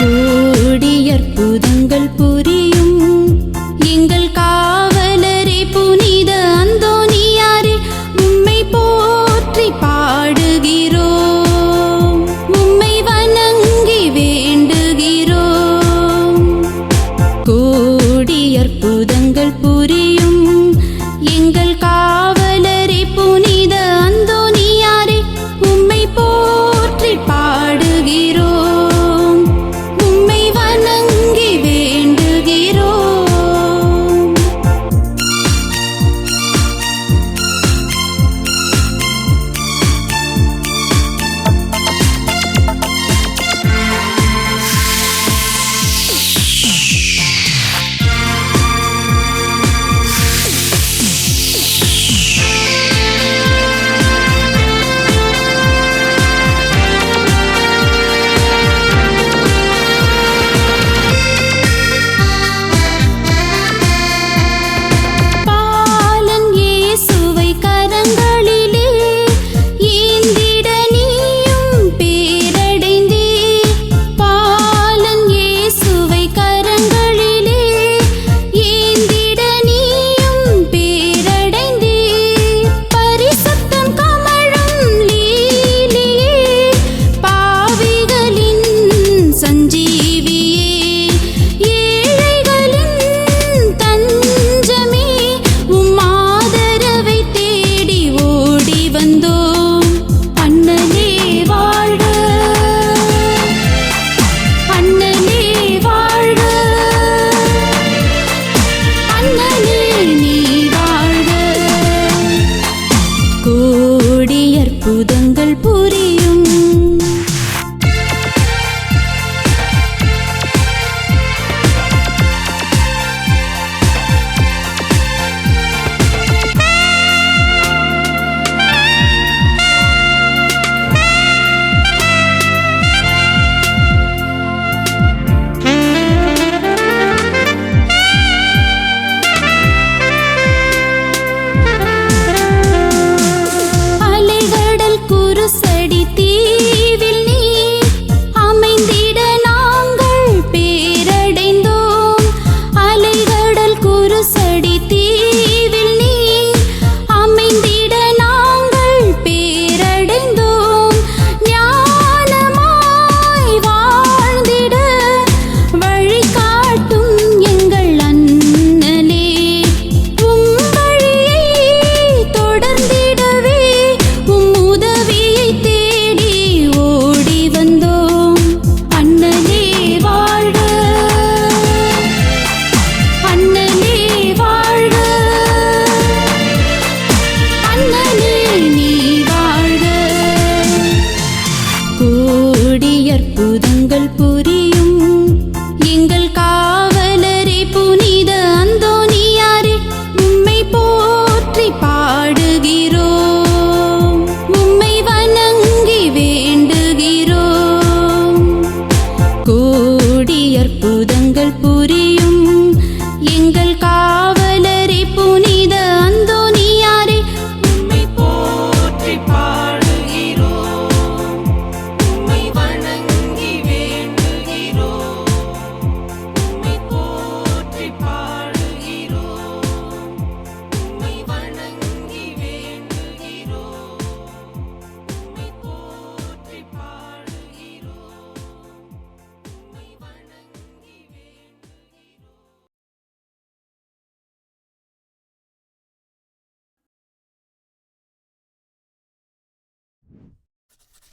கூடியற்புத அற்புதங்கள் புரியும். கோடி புரியும். எங்கள் காவலரே புனித அந்தோனியாரே உம்மை போற்றி பாடுகிறோம். உம்மை வணங்கி வேண்டுகிறோம். கோடி அற்புதங்கள் புரியும். எங்கள் காவலரே புனித அந்தோனியாரே உம்மை போற்றி